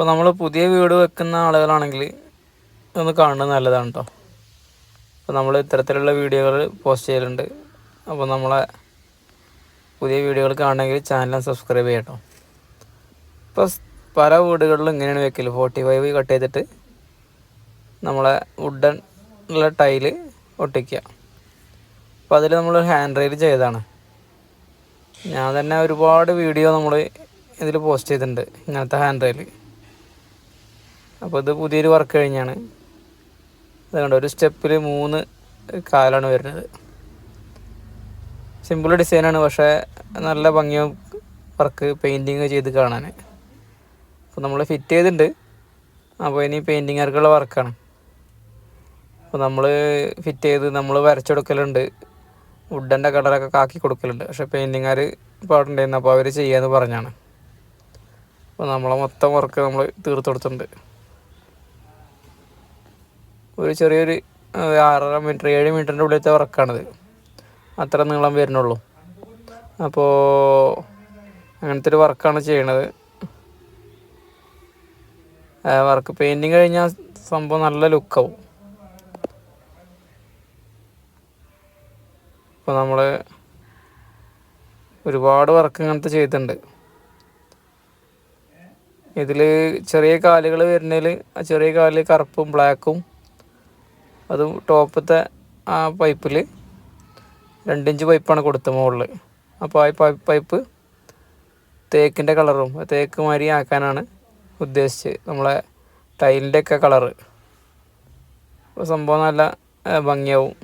അപ്പോൾ നമ്മൾ പുതിയ വീട് വെക്കുന്ന ആളുകളാണെങ്കിൽ ഒന്ന് കാണുന്നത് നല്ലതാണ് കേട്ടോ അപ്പോൾ നമ്മൾ ഇത്തരത്തിലുള്ള വീഡിയോകൾ പോസ്റ്റ് ചെയ്യലുണ്ട്. അപ്പോൾ നമ്മളെ പുതിയ വീഡിയോകൾ കാണണമെങ്കിൽ ചാനൽ സബ്സ്ക്രൈബ് ചെയ്യട്ടോ ഇപ്പോൾ പല വീടുകളിലും ഇങ്ങനെയാണ് വെക്കൽ ഫോർട്ടി ഫൈവ് കട്ട് ചെയ്തിട്ട് നമ്മളെ വുഡൻ ഉള്ള ടൈൽ ഒട്ടിക്കുക. അപ്പോൾ അതിൽ നമ്മൾ ഹാൻഡ് റൈൽ ചെയ്തതാണ്. ഞാൻ തന്നെ ഒരുപാട് വീഡിയോ നമ്മൾ ഇതിൽ പോസ്റ്റ് ചെയ്തിട്ടുണ്ട്. ഇങ്ങനത്തെ ഹാൻഡ് റൈൽ അപ്പോൾ ഇത് പുതിയൊരു വർക്ക് കഴിഞ്ഞാണ്. അത് കണ്ടോ ഒരു സ്റ്റെപ്പിൽ മൂന്ന് കാലാണ് വരുന്നത്. സിമ്പിൾ ഡിസൈനാണ് പക്ഷേ നല്ല ഭംഗിയും വർക്ക് പെയിന്റിങ് ചെയ്ത് കാണാൻ അപ്പോൾ നമ്മൾ ഫിറ്റ് ചെയ്തിട്ടുണ്ട്. അപ്പോൾ ഇനി പെയിന്റിങ് വർക്കുള്ള വർക്കാണ് അപ്പോൾ നമ്മൾ ഫിറ്റ് ചെയ്ത് നമ്മൾ വരച്ചെടുക്കലുണ്ട്. വുഡന്റെ കളറൊക്കെ കാക്കി കൊടുക്കലുണ്ട്. പക്ഷേ പെയിന്റിങ്ങാർ ഇപ്പോൾ അവിടെ അപ്പോൾ അവർ ചെയ്യാമെന്ന് പറഞ്ഞാണ്. അപ്പോൾ നമ്മളെ മൊത്തം വർക്ക് നമ്മൾ തീർത്തു കൊടുത്തിട്ടുണ്ട്. ഒരു ചെറിയൊരു ആറര മീറ്റർ ഏഴ് മീറ്ററിന്റെ ഉള്ളിലത്തെ വർക്കാണിത് അത്ര നീളം വരുന്നുള്ളൂ. അപ്പോൾ അങ്ങനത്തെ ഒരു വർക്കാണ് ചെയ്യണത്. വർക്ക് പെയിന്റിങ് കഴിഞ്ഞാൽ സംഭവം നല്ല ലുക്കാവും. അപ്പോൾ നമ്മൾ ഒരുപാട് വർക്ക് ഇങ്ങനത്തെ ചെയ്തിട്ടുണ്ട്. ഇതിൽ ചെറിയ കാലുകൾ വരുന്നതിൽ ആ ചെറിയ കാലിൽ കറുപ്പും ബ്ലാക്കും അതും ടോപ്പത്തെ ആ പൈപ്പിൽ രണ്ടിഞ്ച് പൈപ്പാണ് കൊടുത്തത് മുകളിൽ അപ്പോൾ ആ പൈപ്പ് തേക്കിന്റെ കളറും തേക്ക് മാതിരി ആക്കാനാണ് ഉദ്ദേശിച്ച് നമ്മളെ ടൈലിന്റെ ഒക്കെ കളറ്. അപ്പോൾ സംഭവം നല്ല ഭംഗിയാവും.